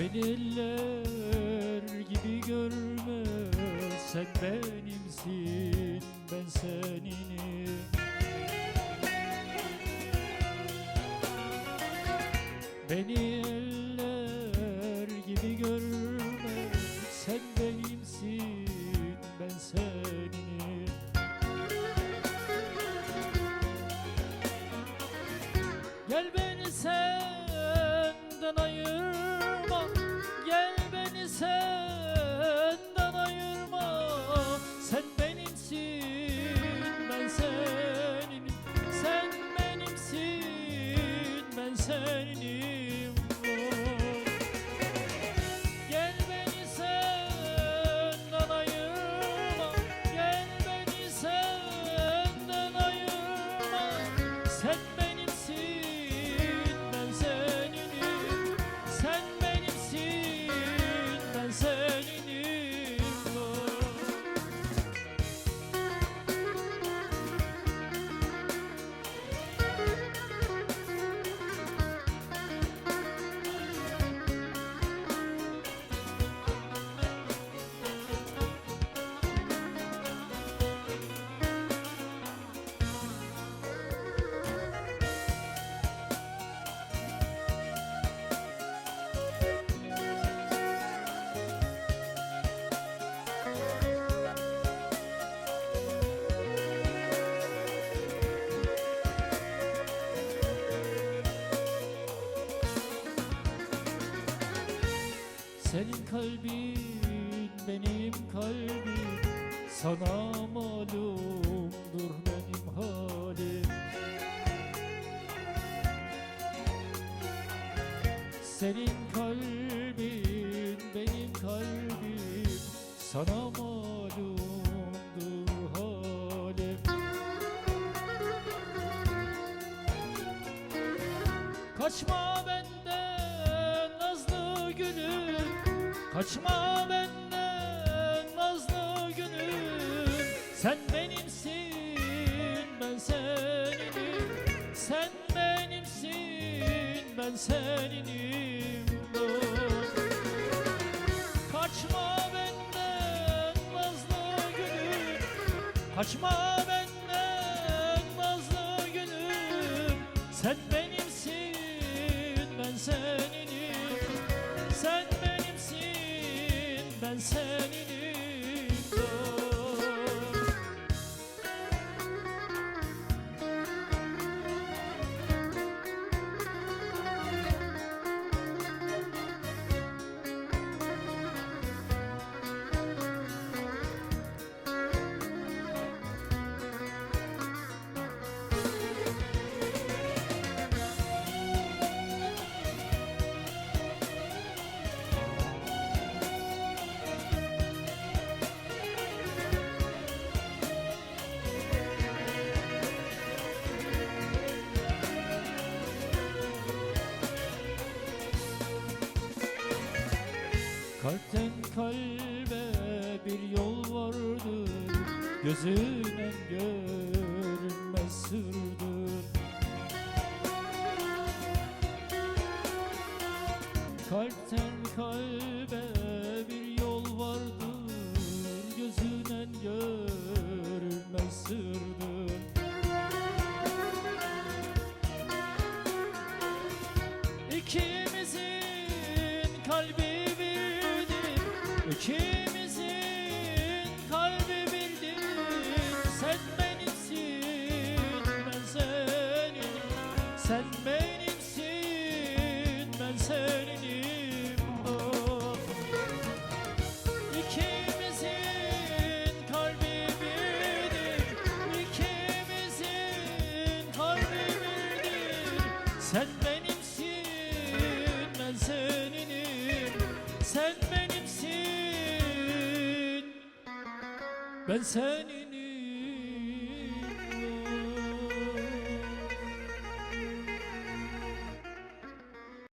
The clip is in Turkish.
Beni eller gibi görme Sen benimsin ben seninim. Beni eller gibi görme Sen benimsin ben seninim. Gel beni benimsin Senin kalbin benim kalbim. Sana malumdur benim halim. Senin kalbin benim kalbim. Sana malumdur halim. Kaçma benden Kaçma benden nazlı gülüm Sen benimsin ben seninim. Sen benimsin ben seninim Kaçma benden nazlı gülüm Kaçma benden Kalpten kalbe bir yol vardır Gözüne görünmez sırdır. Kalpten kalbe bir yol vardır Gözüne görünmez sırdır Sen benimsin ben seninim. Sen benimsin ben senin